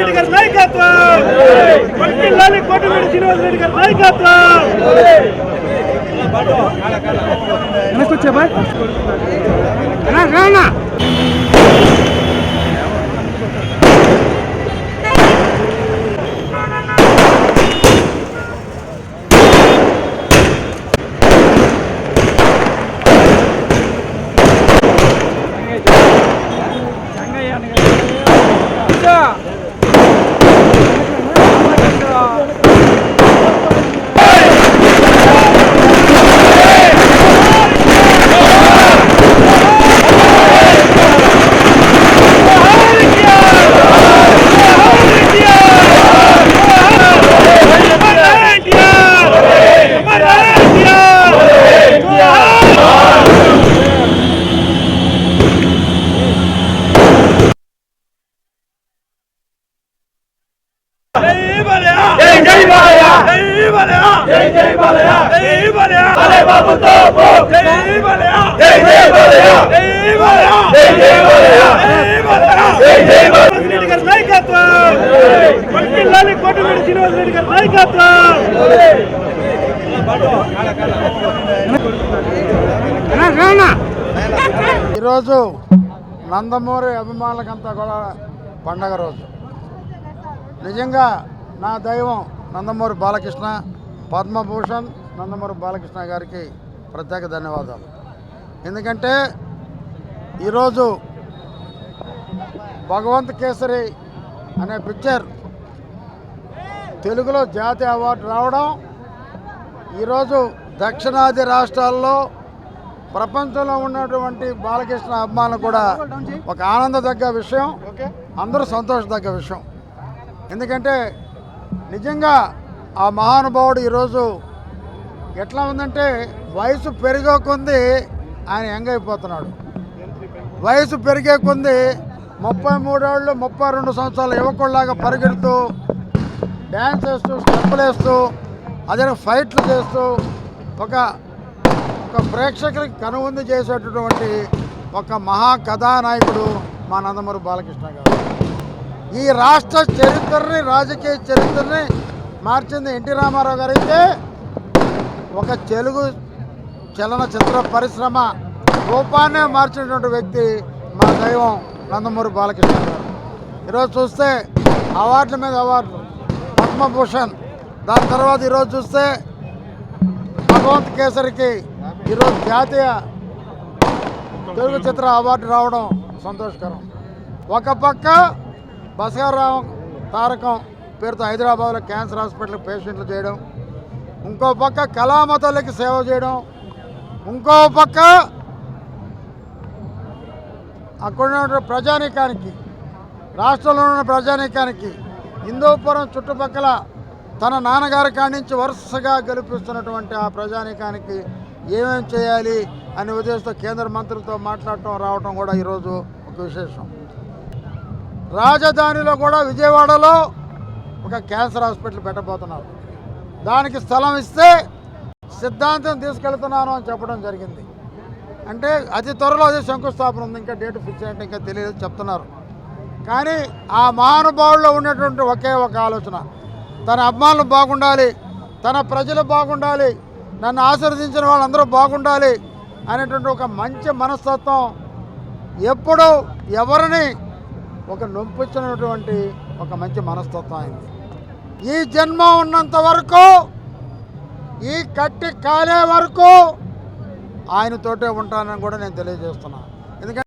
రెడ్డి గారి నాయకత్వం! కొట్టిల్లాలి కోటమిరెడ్డి శ్రీనివాస రెడ్డి గారి నాయకత్వం వెనకొచ్చా బాయ్. రానా రెడ్డి గారి నాయకత్వం! వర్ధిల్లాలి కోటమిరెడ్డి శ్రీనివాస్ రెడ్డి గారి నాయకత్వం! రానా ఈరోజు నందమూరి అభిమానులకంతా కూడా పండగ రోజు. నిజంగా నా దైవం నందమూరి బాలకృష్ణ పద్మభూషణ్ నందమూరి బాలకృష్ణ గారికి ప్రత్యేక ధన్యవాదాలు. ఎందుకంటే ఈరోజు భగవంత్ కేసరి అనే పిక్చర్ తెలుగులో జాతీయ అవార్డు రావడం ఈరోజు దక్షిణాది రాష్ట్రాల్లో ప్రపంచంలో ఉన్నటువంటి బాలకృష్ణ అభిమానులు కూడా ఒక ఆనందదగ్గ విషయం అందరూ సంతోషదగ్గ విషయం. ఎందుకంటే నిజంగా ఆ మహానుభావుడు ఈరోజు ఎట్లా ఉందంటే వయసు పెరిగే కొంది ఆయన యంగ్ అయిపోతున్నాడు. వయసు పెరిగే కొంది ముప్పై మూడేళ్ళు ముప్పై రెండు సంవత్సరాల యువకుల్లాగా పరిగెడుతూ డ్యాన్స్ వేస్తూ స్టెప్పులు వేస్తూ అదే ఫైట్లు చేస్తూ ఒక ఒక ప్రేక్షకులకి కనువిందు చేసేటటువంటి ఒక మహా కథానాయకుడు మా నందమూరి బాలకృష్ణ గారు. ఈ రాష్ట్ర చరిత్రని రాజకీయ చరిత్రని మార్చింది ఎన్టీ రామారావు గారైతే. ఒక తెలుగు చలనచిత్ర పరిశ్రమ రూపాన్నే మార్చినటువంటి వ్యక్తి మా దైవం నందమూరి బాలకృష్ణ గారు. ఈరోజు చూస్తే అవార్డుల మీద అవార్డులు పద్మభూషణ్. దాని తర్వాత ఈరోజు చూస్తే భగవంత్ కేసరికి ఈరోజు జాతీయ తెలుగు చిత్ర అవార్డు రావడం సంతోషకరం. ఒక పక్క బసవరావు తారకం పేరుతో హైదరాబాద్లో క్యాన్సర్ హాస్పిటల్ పేషెంట్లు చేయడం. ఇంకో పక్క కళామతలకి సేవ చేయడం. ఇంకో పక్క అక్కడ ఉన్న ప్రజానీకానికి రాష్ట్రంలో ఉన్న ప్రజానీకానికి హిందూపురం చుట్టుపక్కల తన నాన్నగారి కాడి నుంచి వరుసగా గెలిపిస్తున్నటువంటి ఆ ప్రజానీకానికి ఏమేం చేయాలి అనే ఉద్దేశంతో కేంద్ర మంత్రులతో మాట్లాడటం రావటం కూడా ఈరోజు ఒక విశేషం. రాజధానిలో కూడా విజయవాడలో ఒక క్యాన్సర్ హాస్పిటల్ పెట్టబోతున్నారు. దానికి స్థలం ఇస్తే సిద్ధాంతం తీసుకెళ్తున్నాను అని చెప్పడం జరిగింది. అంటే అతి త్వరలో అదే శంకుస్థాపన ఉంది. ఇంకా డేట్ ఫిక్స్ అంటే ఇంకా తెలియదు చెప్తున్నారు. కానీ ఆ మహానుభావుల్లో ఉన్నటువంటి ఒకే ఒక ఆలోచన. తన అభిమానులు బాగుండాలి తన ప్రజలు బాగుండాలి నన్ను ఆశీర్వదించిన వాళ్ళందరూ బాగుండాలి అనేటువంటి ఒక మంచి మనస్తత్వం ఎప్పుడు ఎవరిని ఒక నొప్పించినటువంటి ఒక మంచి మనస్తత్వం అయింది ఈ జన్మ ఉన్నంత వరకు ఈ కట్టి కాలే వరకు ఆయనతోటే ఉంటానని కూడా నేను తెలియజేస్తున్నాను ఎందుకంటే